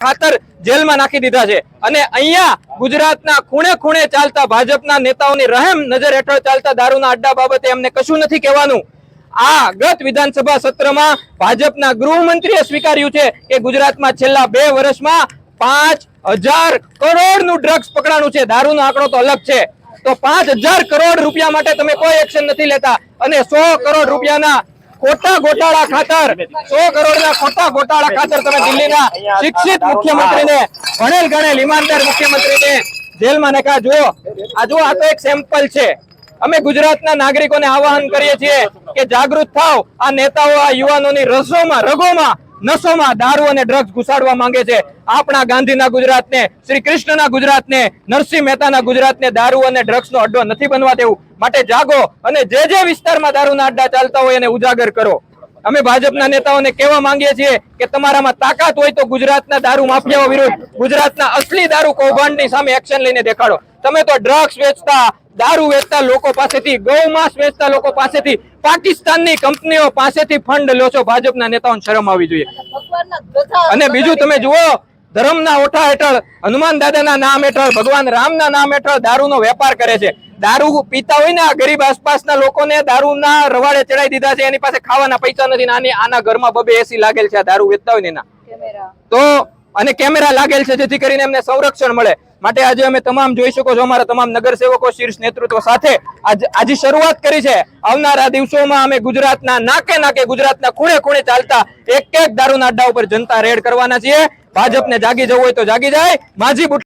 ખાતર જેલમાં નાખી દીધા છે. અને અહીંયા ગુજરાતના ખૂણે ખૂણે ચાલતા ભાજપના નેતાઓની રહેમ નજર હેઠળ ચાલતા દારૂના અડ્ડા બાબતે એમને કશું નથી કહેવાનું. આ ગત વિધાનસભા સત્રમાં ભાજપના ગૃહમંત્રીએ સ્વીકાર્યું છે કે ગુજરાતમાં છેલ્લા બે વર્ષમાં પાંચ હજાર કરોડનું ડ્રગ્સ પકડાણું છે. દારૂનો આંકડો તો અલગ છે. તો પાંચ હજાર કરોડ રૂપિયા માટે તમે કોઈ એક્શન નથી લેતા. અને સો કરોડ રૂપિયાના ખોટા ગોટાળા ખાતર, સો કરોડના ખોટા ગોટાળા ખાતર તમે દિલ્હીના શિક્ષિત મુખ્યમંત્રીને, ભણેલ ગણેલ ઈમાનદાર મુખ્યમંત્રીને જેલમાં નાખા જુઓ, આ જુઓ, આ તો એક સેમ્પલ છે. અમે ગુજરાતના નાગરિકોને આવાહન કરીએ છીએ કે જાગૃત થાવ આ નેતાઓ, આ યુવાનોની રસોમાં, રગોમાં નશોમાં દારૂ અને ડ્રગ્સ ઘુસાડવા માંગે છે. આપણા ગાંધીના ગુજરાતને, શ્રી કૃષ્ણના ગુજરાતને, નરસિંહ મહેતાના ગુજરાતને દારૂ અને ડ્રગ્સનો અડ્ડો નથી બનવા દેવું. માટે જાગો અને જે જે વિસ્તારમાં દારૂના અડ્ડા ચાલતા હોય એને ઉજાગર કરો. અમે ભાજપના નેતાઓને કહેવા માંગીએ છીએ કે તમારામાં તાકાત હોય તો ગુજરાતના દારૂ માફિયાઓ વિરુદ્ધ ગુજરાતના અસલી દારૂ કૌભાંડની સામે એક્શન લઈને દેખાડો. તમે તો ડ્રગ્સ વેચતા દારૂ વેચતા લોકો પાસેથી ગૌમાંસ વેચતા લોકો પાસેથી પાકિસ્તાનની કંપનીઓ પાસેથી ફંડ લો છો. ભાજપના નેતાઓને શરમ આવી જોઈએ. અને બીજું તમે જુઓ ધર્મના ઓઠા હેઠળ હનુમાન દાદાના નામ હેઠળ ભગવાન રામના નામ હેઠળ દારૂનો વેપાર કરે છે. દારૂ પીતા હોય ને આ ગરીબ આસપાસના લોકોને દારૂના રવાડે ચડાઈ દીધા છે. એની પાસે ખાવાના પૈસા નથી નાની આની આના ઘરમાં બબે એસી લાગેલ છે. આ દારૂ વેચતા હોય ને એના. તો અને કેમેરા લાગેલ છે જેથી કરીને એમને સંરક્ષણ મળે. માટે આજે અમે તમામ જોઈ શકો છો, અમારા તમામ નગરસેવકો, શીર્ષ નેતૃત્વ સાથે આજે શરૂઆત કરી છે. આવનારા દિવસોમાં અમે ગુજરાતના નાકે નાકે, ગુજરાતના ખૂણે ખૂણે ચાલતા એક એક દારૂના અડ્ડા ઉપર જનતા રેડ કરવાના છીએ. ભાજપને જાગી જવું હોય તો જાગી જાય. માજી